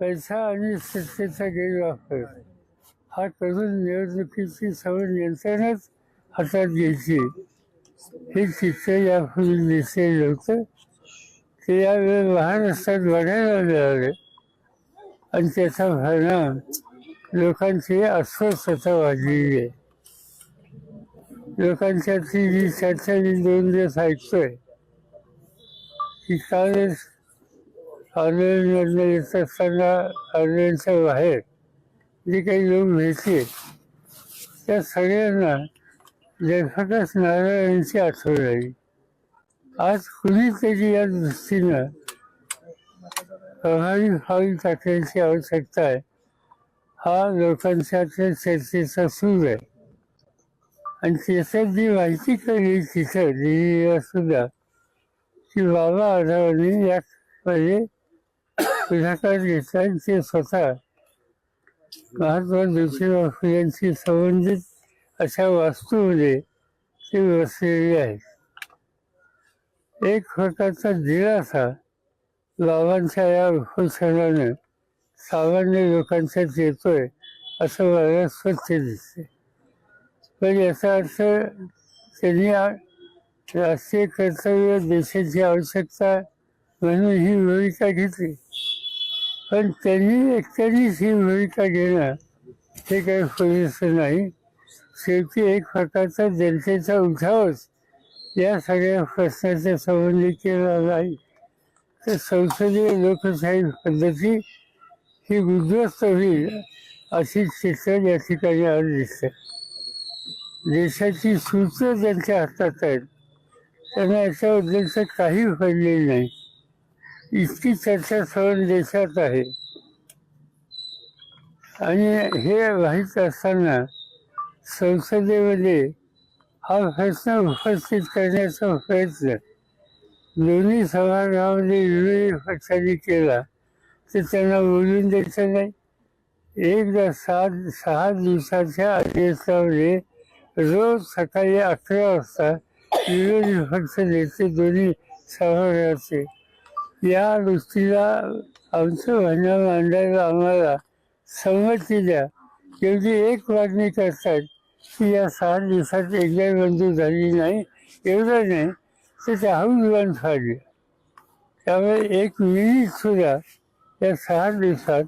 पैसा आणि सत्तेचा गैरवापर. हा करून निवडणुकीची सवय यंत्रणच हातात घ्यायची. हे चित्र यापूर्वी दिसलेलं होतं ते यावेळी महाराष्ट्रात वाढायला मिळाले. आणि त्याचा परिणाम लोकांची अस्वस्थता वाढलेली आहे लोकांच्यातली जी चर्चा मी दोन दिवस ऐकतोय. की ऑनलाईन निर्णय येत असताना ऑनलाईनच्या बाहेर जे काही लोक भेटले त्या सगळ्यांना लेखकच नारायणांची आठवण आली आज कुणीतरी या दृष्टीनं प्रभावी पाऊल टाकण्याची आवश्यकता आहे हा लोकांच्या चर्चेचा सूर आहे आणि त्याच्यात जी माहिती कळली तिथं दिल्लीला सुद्धा की बाबा आढावाने यामध्ये पुढाकार घेतला ते स्वतः महात्मा ज्योतिबा यांची संबंधित अशा वास्तूमध्ये ते वसलेली आहेत एक प्रकारचा दिलासा बाबांच्या या उपोषणानं सामान्य लोकांच्यात येतोय असं मला स्वच्छ दिसते. पण याचा अर्थ त्यांनी राष्ट्रीय कर्तव्य देशाची आवश्यकता म्हणून ही भूमिका घेतली पण त्यांनी एकट्यानेच ही भूमिका घेणं हे काही पुरेसं नाही। शेवटी एक प्रकारचा जनतेचा उठावच या सगळ्या प्रश्नाच्या संबंधी केला नाही। तर संसदीय लोकशाही पद्धती ही उद्ध्वस्त होईल अशी चित्र या ठिकाणी आज दिसते. देशाची सूत्र ज्यांच्या हातात आहेत त्यांना याच्याबद्दलचं काही पडलेलं नाही. इतकी चर्चा सर्व देशात आहे. आणि हे माहीत असताना संसदेमध्ये हा प्रश्न उपस्थित करण्याचा प्रयत्न दोन्ही सभागृहामध्ये विरोधी पक्षांनी केला तर त्यांना बोलून द्यायचं नाही. एकदा सात सहा दिवसाच्या अधिवेशनामध्ये रोज सकाळी अकरा वाजता विरोधी पक्ष नेते दोन्ही सभागृहाचे या दृष्टीला आमचं म्हणणं मांडायला आम्हाला संमती द्या. एवढी एक मागणी करतात की या सहा दिवसात एकदा मंजूर झाली नाही एवढं नाही तर ते विमान फाडले त्यामुळे एक मिनिट सुद्धा या सहा दिवसात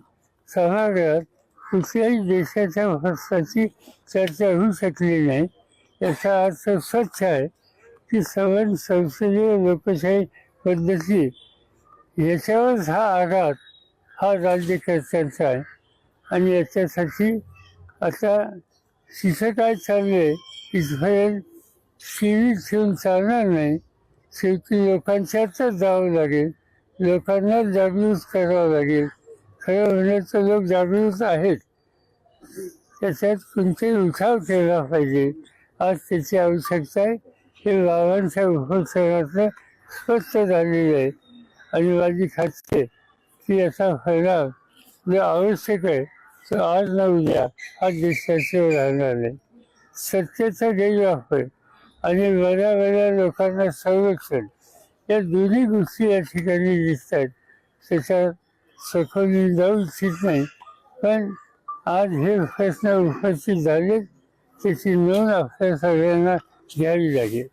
सभागृहात कुठल्याही देशाच्या हस्ताची चर्चा होऊ शकली नाही. याचा अर्थ स्वच्छ आहे की सवन संसदीय लोकशाही पद्धती याच्यावरच हा आघात हा राज्यकर्त्यांचा आहे. आणि याच्यासाठी आता तिथं काय चाललंय इथपर्यंत सीमित ठेवून चालणार नाही. शेवटी लोकांच्यातच जावं लागेल. लोकांना जागृत करावं लागेल. खरं होण्याचं लोक जागृत आहेत. त्याच्यात कोणते उठाव केला पाहिजे. आज त्याची आवश्यकता आहे. हे बाबांच्या उपक्रमातलं स्पष्ट झालेलं आहे. आणि माझी खात्री आहे की याचा फायदा जे आवश्यक आहे तो आज ना उद्या हा देशाशिवाय राहणार नाही. सत्तेचा गैरवापर आणि बऱ्या बऱ्या लोकांना संरक्षण या दोन्ही गोष्टी या ठिकाणी दिसत आहेत त्याच्यात सखोली जाऊ इच्छित नाही पण आज हे प्रश्न उपस्थित झाले त्याची नोंद आपल्या सगळ्यांना घ्यावी लागेल.